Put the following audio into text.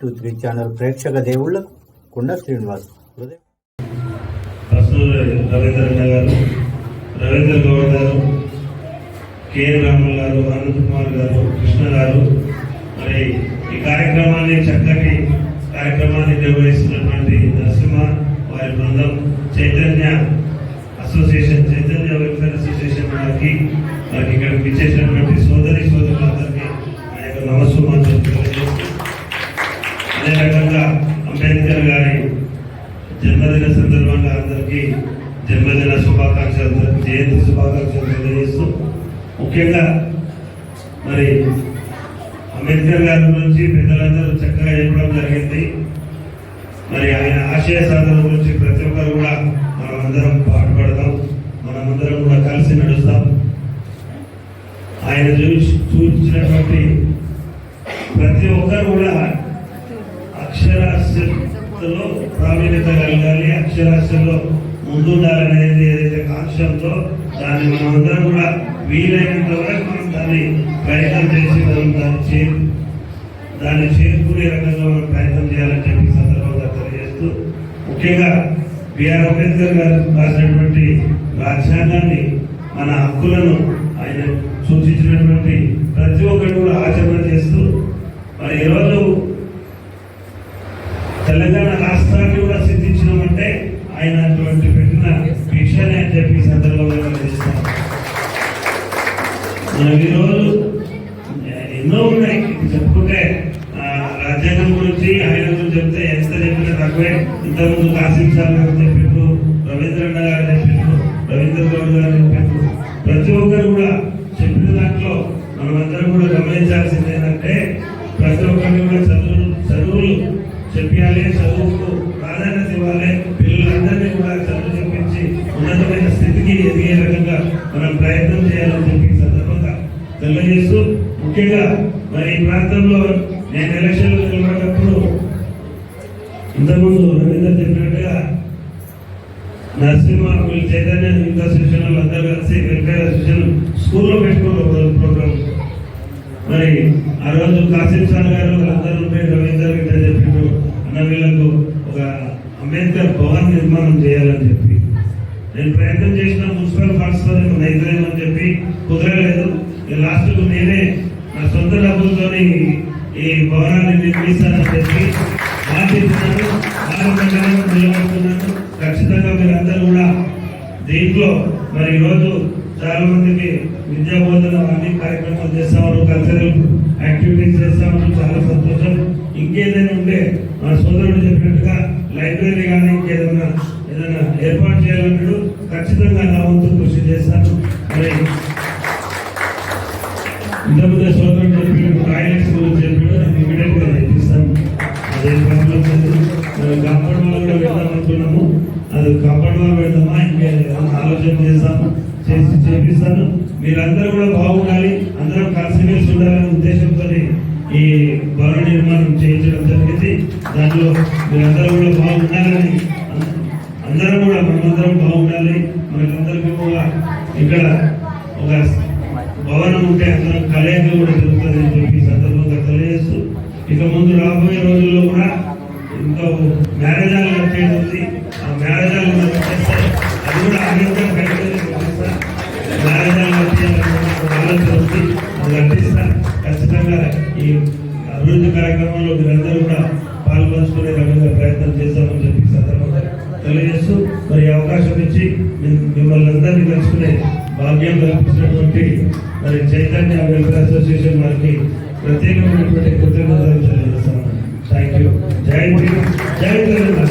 Two three channel ప్రేక్షక దేవుళ్ళకు కుండ శ్రీనివాస్ హృదయ. గారు రవీంద్ర గౌడ్ గారు కెఎన్ రాములు గారు అనంత్ కుమార్ గారు కృష్ణ గారు మరి ఈ కార్యక్రమాన్ని చక్కటి కార్యక్రమాన్ని నిర్వహిస్తున్నటువంటి నరసింహ వారి బృందం Chaitanya association Chaitanya welfare association వారికి వారికి ఇక్కడ ఇచ్చేసినటువంటి జన్మదిన సందర్భంగా అందరికీ జన్మదిన శుభాకాంక్షలు జయంతి శుభాకాంక్షలు తెలియజేస్తూ ముఖ్యంగా మరి అంబేద్కర్ గారి గురించి పెద్దలందరూ చక్కగా చెప్పడం జరిగింది. మరి ఆయన ఆశయ సాధన గురించి ప్రతి ఒక్కరు కూడా మనమందరం పాటుపడదాం మనమందరం కూడా కలిసి నడుస్తాం. ఆయన చూసి చూసినటువంటి ప్రతి ఒక్కరు కూడా అక్షరాస్యంలో ముందుండాలనేది ఏదైతే కాంక్షంతో దాన్ని మనం కూడా వీలైనంత వరకు మనం దాన్ని ప్రయత్నం చేసి మనం దాన్ని చే దాన్ని చేరుకునే రకంగా మనం ప్రయత్నం చేయాలని చెప్పి సందర్భంగా తెలియజేస్తూ ముఖ్యంగా బిఆర్ అంబేద్కర్ గారు రాసినటువంటి రాజ్యాంగాన్ని మన హక్కులను ఆయన సూచించినటువంటి ప్రతి ఒక్కరు కూడా ఆచరణ చేస్తూ మరి ఈరోజు తెలంగాణ రాష్ట్రాన్ని కూడా సిద్ధించినామంటే ఆయన అటువంటి పెట్టిన భిక్షనే అని చెప్పి సందర్భంలో సందర్భంగా తెలియజేస్తాం మనం ఈరోజు ఎన్నో ఉన్నాయి. చెప్పుకుంటే రాజ్యాంగం గురించి ఆయన గురించి చెప్తే ఎంత చెప్పినా తక్కువే. ఇంతకుముందు కాసిం సార్ గారు చెప్పిండ్రు రవీంద్రన్న గారు చెప్పిండ్రు రవీంద్ర గౌడ్ గారు చెప్పిండ్రు ప్రతి ఒక్కరు కూడా చెప్పిన దాంట్లో మనమందరం కూడా గమనించాల్సింది ఏంటంటే ప్రతి ఒక్కరిని కూడా చదువులు చదువులు చెప్పాలి చదువుకు ప్రాధాన్యత ఇవ్వాలి. పిల్లలందరినీ కూడా చదువు చెప్పించి ఉన్నతమైన స్థితికి ఎదిగే రకంగా మనం ప్రయత్నం చేయాలని చెప్పి సందర్భంగా తెలియజేస్తూ ముఖ్యంగా మరి ఈ ప్రాంతంలో నేను ఎలక్షన్లు నిలబడినప్పుడు ఇంతకుముందు రవీంద్ర చెప్పినట్టుగా నరసింహ చైతన్య యుద్ధ శిక్షణలు అందరూ కలిసి వెల్ఫేర్ అసోసియేషన్ స్కూల్లో మరి ఆ రోజు కాసిం సార్ గారు అందరూ ఉంటే రవీందర్ గిట్ట చెప్పిండు అన్న వీళ్ళకు ఒక అంబేద్కర్ భవన్ నిర్మాణం చేయాలని చెప్పి. నేను ప్రయత్నం చేసిన మున్సిపల్ ఫండ్స్తో నైద్యం చెప్పి కుదరలేదు. లాస్ట్కు నేనే నా సొంత డబ్బులతోని ఈ భవనాన్ని నిర్మిస్తానని చెప్పి మాటిస్తున్నాను నిలబడుతున్నాను. ఖచ్చితంగా మీరందరూ కూడా దీంట్లో మరి ఈరోజు చాలా మందికి విద్యా బోధన అన్ని కార్యక్రమాలు చేస్తామని కల్చరల్ యాక్టివిటీస్ చేస్తామని చాలా సంతోషం. ఇంకేదైనా ఉంటే మా సోదరుడు చెప్పినట్టుగా లైబ్రరీ కానీ ఇంకేదైనా ఏదైనా ఏర్పాటు చేయాలన్నాడు ఖచ్చితంగా నా వంతు కృషి చేస్తాను. మరి ఇంతకుముందే సోదరుడు చెప్పినట్టు టాయిలెట్స్ గురించి చెప్పాడు నేను ఇమీడియట్ అదే ప్రాబ్లం లేదు. కూడా వెళ్దాం అనుకున్నాము. అది కాపాడు వాళ్ళు వెళ్దామా? ఇంకేదైనా ఆలోచన చేస్తాము. చేసి చేపిస్తాను. మీరందరూ కూడా బాగుండాలి. అందరం కలిసిమెలిసి ఉండాలనే ఉద్దేశంతో ఈ భవన నిర్మాణం చేయించడం జరిగింది. దాంట్లో మీరందరూ కూడా బాగుండాలని అందరం కూడా మనమందరం బాగుండాలి. మనకందరికీ కూడా ఇక్కడ ఒక భవనం ఉంటే అందరం కలయిక కూడా జరుగుతుంది అని చెప్పి సందర్భంగా తెలియజేస్తూ ఇక ముందు రాబోయే రోజుల్లో కూడా ఇంకా మ్యారేజ్ హాల్ కట్టేది ఉంది. ఆ మ్యారేజ్ హాల్ అది కూడా ఆనందం ఖచ్చితంగా ఈ అభివృద్ధి కార్యక్రమంలో మీరందరూ కూడా పాల్పంచుకునే రకంగా ప్రయత్నం చేస్తామని చెప్పి సందర్భంగా తెలియజేస్తూ మరి అవకాశం ఇచ్చి మిమ్మల్ని అందరినీ కలుసుకునే భాగ్యం కల్పించినటువంటి మరి చైతన్య వెల్ఫేర్ అసోసియేషన్ వారికి ప్రత్యేకమైనటువంటి కృతజ్ఞతలు తెలియజేస్తాను థ్యాంక్ యూ జై భీమ్, జై తెలంగాణ